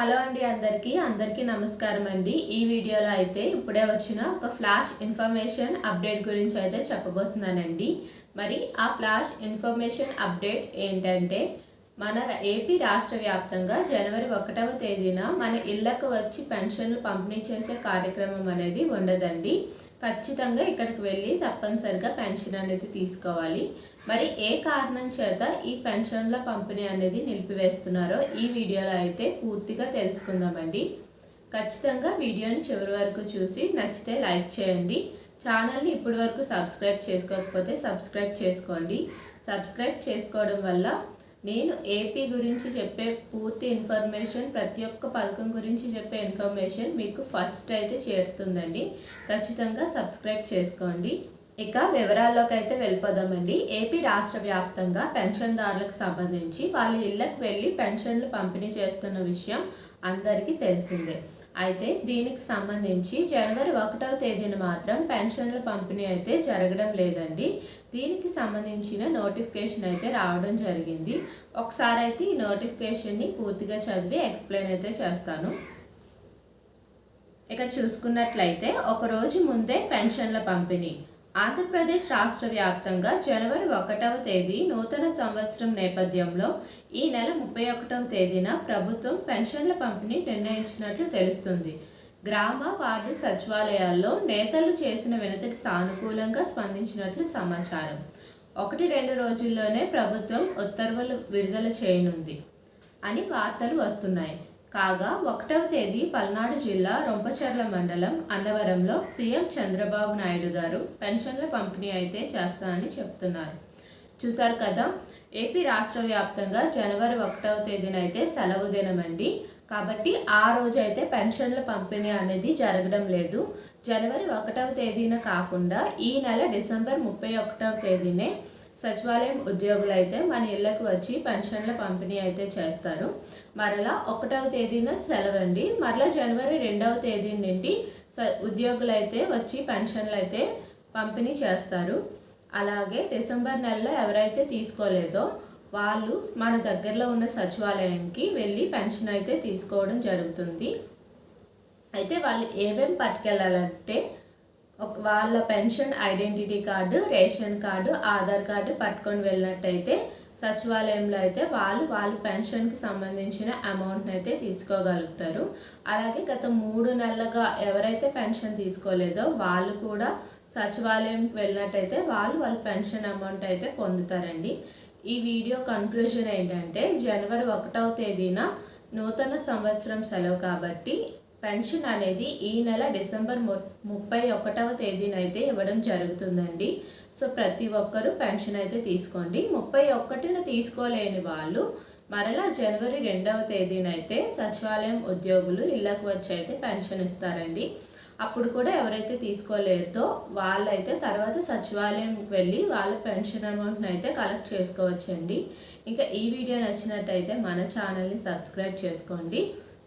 Hello అండి అందరికీ అందరికీ నమస్కారం అండి. ఈ వీడియోలో అయితే ఇప్పుడే వచ్చిన ఒక ఫ్లాష్ ఇన్ఫర్మేషన్ అప్డేట్ గురించి అయితే చెప్పబోతున్నానండి. మరి ఆ ఫ్లాష్ ఇన్ఫర్మేషన్ అప్డేట్ ఏంటంటే మన ఏపీ రాష్ట్ర వ్యాప్తంగా జనవరి ఒకటవ తేదీన మన ఇళ్ళకు వచ్చి పెన్షన్లు పంపిణీ చేసే కార్యక్రమం అనేది ఉండదండి. ఖచ్చితంగా ఇక్కడికి వెళ్ళి తప్పనిసరిగా పెన్షన్ అనేది తీసుకోవాలి. మరి ఏ కారణం చేత ఈ పెన్షన్ల పంపిణీ అనేది నిలిపివేస్తున్నారో ఈ వీడియోలో అయితే పూర్తిగా తెలుసుకుందామండి. ఖచ్చితంగా వీడియోని చివరి వరకు చూసి నచ్చితే లైక్ చేయండి. ఛానల్ని ఇప్పటి వరకు సబ్స్క్రైబ్ చేసుకోకపోతే సబ్స్క్రైబ్ చేసుకోండి. సబ్స్క్రైబ్ చేసుకోవడం వల్ల నేను ఏపీ గురించి చెప్పే పూర్తి ఇన్ఫర్మేషన్ ప్రతి ఒక్క పథకం గురించి చెప్పే ఇన్ఫర్మేషన్ మీకు ఫస్ట్ అయితే చేరుతుందండి. ఖచ్చితంగా సబ్స్క్రైబ్ చేసుకోండి. ఇక వివరాల్లోకి అయితే వెళ్ళిపోదామండి ఏపీ రాష్ట్ర వ్యాప్తంగా పెన్షన్దారులకు సంబంధించి వాళ్ళ ఇళ్ళకు వెళ్ళి పెన్షన్లు పంపిణీ చేస్తున్న విషయం అందరికీ తెలిసిందే. అయితే దీనికి సంబంధించి జనవరి ఒకటవ తేదీన మాత్రం పెన్షన్ల పంపిణీ అయితే జరగడం లేదండి. దీనికి సంబంధించిన నోటిఫికేషన్ అయితే రావడం జరిగింది. ఒకసారి అయితే ఈ నోటిఫికేషన్ని పూర్తిగా చదివి ఎక్స్ప్లెయిన్ అయితే చేస్తాను. ఇక్కడ చూసుకున్నట్లయితే ఒక రోజు ముందే పెన్షన్ల పంపిణీ. ఆంధ్రప్రదేశ్ రాష్ట్ర వ్యాప్తంగా జనవరి ఒకటవ తేదీ నూతన సంవత్సరం నేపథ్యంలో ఈ నెల ముప్పై ఒకటవ తేదీన ప్రభుత్వం పెన్షన్ల పంపిణీ నిర్ణయించినట్లు తెలుస్తుంది. గ్రామ వార్డు సచివాలయాల్లో నేతలు చేసిన వినతికి సానుకూలంగా స్పందించినట్లు సమాచారం. ఒకటి రెండు రోజుల్లోనే ప్రభుత్వం ఉత్తర్వులు విడుదల చేయనుంది అని వార్తలు వస్తున్నాయి. కాగా ఒకటవ తేదీ పల్నాడు జిల్లా రొంపచెర్ల మండలం అన్నవరంలో సీఎం చంద్రబాబు నాయుడు గారు పెన్షన్ల పంపిణీ అయితే చేస్తానని చెప్తున్నారు. చూసారు కదా ఏపీ రాష్ట్ర వ్యాప్తంగా జనవరి ఒకటవ తేదీన అయితే సెలవు దినమండి. కాబట్టి ఆ రోజు అయితే పెన్షన్ల పంపిణీ అనేది జరగడం లేదు. జనవరి ఒకటవ తేదీన కాకుండా ఈ నెల డిసెంబర్ ముప్పై ఒకటవ తేదీనే సచివాలయం ఉద్యోగులు అయితే మన ఇళ్ళకు వచ్చి పెన్షన్ల పంపిణీ అయితే చేస్తారు. మరలా ఒకటవ తేదీన సెలవండి. మరలా జనవరి రెండవ తేదీ నుండి ఉద్యోగులు అయితే వచ్చి పెన్షన్లు అయితే పంపిణీ చేస్తారు. అలాగే డిసెంబర్ నెలలో ఎవరైతే తీసుకోలేదో వాళ్ళు మన దగ్గరలో ఉన్న సచివాలయంకి వెళ్ళి పెన్షన్ అయితే తీసుకోవడం జరుగుతుంది. అయితే వాళ్ళు ఏమేమి పట్టుకెళ్ళాలంటే వాళ్ళ pension identity card ration card Aadhaar card పట్టుకొని వెళ్ళినట్టయితే సచివాలయంలో అయితే వాళ్ళు వాళ్ళ పెన్షన్కి సంబంధించిన అమౌంట్ని అయితే తీసుకోగలుగుతారు. అలాగే గత మూడు నెలలుగా ఎవరైతే పెన్షన్ తీసుకోలేదో వాళ్ళు కూడా సచివాలయం వెళ్ళినట్టయితే వాళ్ళు వాళ్ళ పెన్షన్ అమౌంట్ అయితే పొందుతారండి. ఈ వీడియో కంక్లూజన్ ఏంటంటే జనవరి ఒకటవ తేదీన నూతన సంవత్సరం సెలవు కాబట్టి పెన్షన్ అనేది ఈ నెల డిసెంబర్ ముప్పై ఒకటవ తేదీనైతే ఇవ్వడం జరుగుతుందండి. సో ప్రతి ఒక్కరూ పెన్షన్ అయితే తీసుకోండి. ముప్పై ఒకటిన తీసుకోలేని వాళ్ళు మరలా జనవరి రెండవ తేదీనైతే సచివాలయం ఉద్యోగులు ఇళ్ళకు వచ్చి అయితే పెన్షన్ ఇస్తారండి. అప్పుడు కూడా ఎవరైతే తీసుకోలేదో వాళ్ళైతే తర్వాత సచివాలయంకి వెళ్ళి వాళ్ళ పెన్షన్ అమౌంట్ని అయితే కలెక్ట్ చేసుకోవచ్చండి. ఇంకా ఈ వీడియో నచ్చినట్టయితే మన ఛానల్ని సబ్స్క్రైబ్ చేసుకోండి.